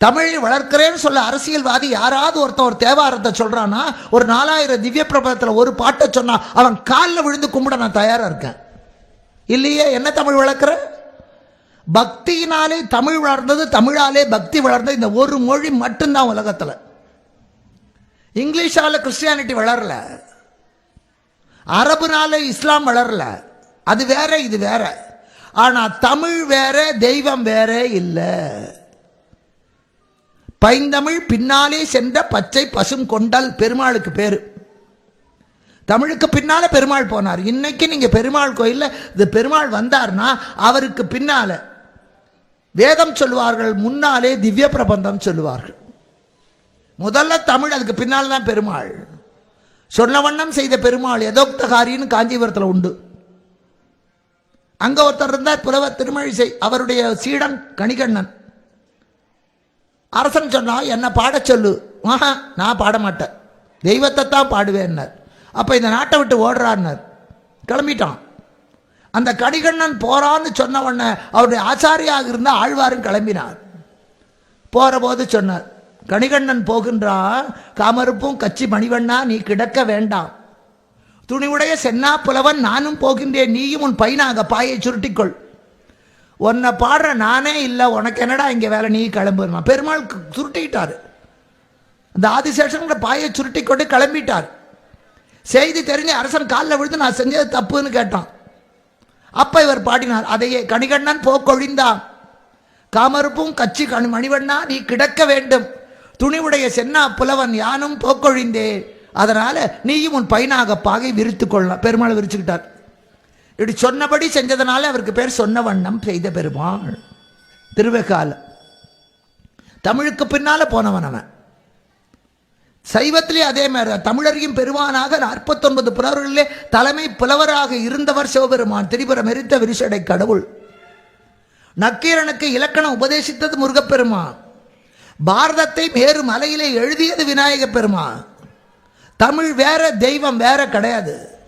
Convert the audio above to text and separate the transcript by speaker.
Speaker 1: தமிழை வளர்க்கிறேன்னு சொல்ல அரசியல்வாதி யாராவது ஒருத்தன் ஒரு தேவாரத்தை சொல்றானா ஒரு நாலாயிரம் திவ்ய பிரபலத்தில் ஒரு பாட்டை சொன்னா அவன் காலில் விழுந்து கும்பிட நான் தயாரா இருக்கேன். இல்லையே என்ன தமிழ் வளர்க்குற? பக்தியினாலே தமிழ் வளர்ந்தது தமிழாலே பக்தி வளர்ந்தது இந்த ஒரு மொழி மட்டும்தான் உலகத்தில். இங்கிலீஷால கிறிஸ்டியானிட்டி வளரல. அரபுனால இஸ்லாம் வளரல. அது வேற இது வேற. ஆனா தமிழ் வேற தெய்வம் வேற இல்லை. பைந்தமிழ் பின்னாலே சென்ற பச்சை பசும் கொண்டல் பெருமாளுக்கு பேர். தமிழுக்கு பின்னால பெருமாள் போனார். இன்னைக்கு நீங்க பெருமாள் கோயில்ல இந்த பெருமாள் வந்தார்னா அவருக்கு பின்னால வேதம் சொல்லுவார்கள் முன்னாலே திவ்ய பிரபந்தம் சொல்லுவார்கள். முதல்ல தமிழ் அதுக்கு பின்னால் தான் பெருமாள். சொன்ன வண்ணம் செய்த பெருமாள் எதோக்தகாரின்னு காஞ்சிபுரத்தில் உண்டு. அங்க ஒருத்தர் இருந்தார் புலவர் திருமழிசை அவருடைய சீடன் கணிகண்ணன். அரசன் சொன்னால் என்னை பாடச் சொல்லு. ஆஹா நான் பாட மாட்டேன் தெய்வத்தை தான் பாடுவேன்னார். அப்போ இந்த நாட்டை விட்டு ஓடுறான்னார் கிளம்பிட்டான். அந்த கணிகண்ணன் போறான்னு சொன்ன உடனே அவருடைய ஆச்சாரியாக இருந்தால் ஆழ்வாரும் கிளம்பினார். போகிறபோது போது சொன்னார் கணிகண்ணன் போகின்றான் காமருப்பும் கச்சி மணிவண்ணா நீ கிடக்க வேண்டாம். துணிவுடைய சென்னா புலவன் நானும் போகின்றேன். நீயும் உன் பையனாக பாயை சுருட்டிக்கொள். உன்னை பாடுற நானே இல்லை உனக்கு என்னடா இங்கே வேலை நீ கிளம்புனா பெருமாள் கு- அந்த ஆதிசேஷன் பாயை சுருட்டி கொண்டு கிளம்பிட்டார். செய்தி தெரிஞ்சு அரசன் காலில் விழுந்து நான் செஞ்சது தப்புன்னு கேட்டான். அப்போ இவர் பாடினார் அதையே கணிகண்ணன் போக்கொழிந்தான். காமருப்பும் கச்சி கணி மணிவண்ணா நீ கிடக்க வேண்டும். துணிவுடைய சென்னா புலவன் யானும் போக்கொழிந்தே. அதனால நீயும் உன் பையனாக பாகை விரித்து கொள்ளலாம் பெருமாள் விரிச்சுக்கிட்டார். இப்படி சொன்னபடி செஞ்சதனால அவருக்கு பேர் சொன்ன வண்ணம் செய்த பெருமாள். திருவெக்கால தமிழுக்கு பின்னால போனவன் அவன். சைவத்திலே அதே மாதிரி தான். தமிழறியும் பெருமானாக நாற்பத்தொன்பது புலவர்களிலே தலைமை புலவராக இருந்தவர் சிவபெருமான். திரிபுரம் எரித்த விரிசடை கடவுள். நக்கீரனுக்கு இலக்கணம் உபதேசித்தது முருகப்பெருமான். பாரதத்தை மேறு மலையிலே எழுதியது விநாயகப் பெருமான். தமிழ் வேற தெய்வம் வேற கிடையாது.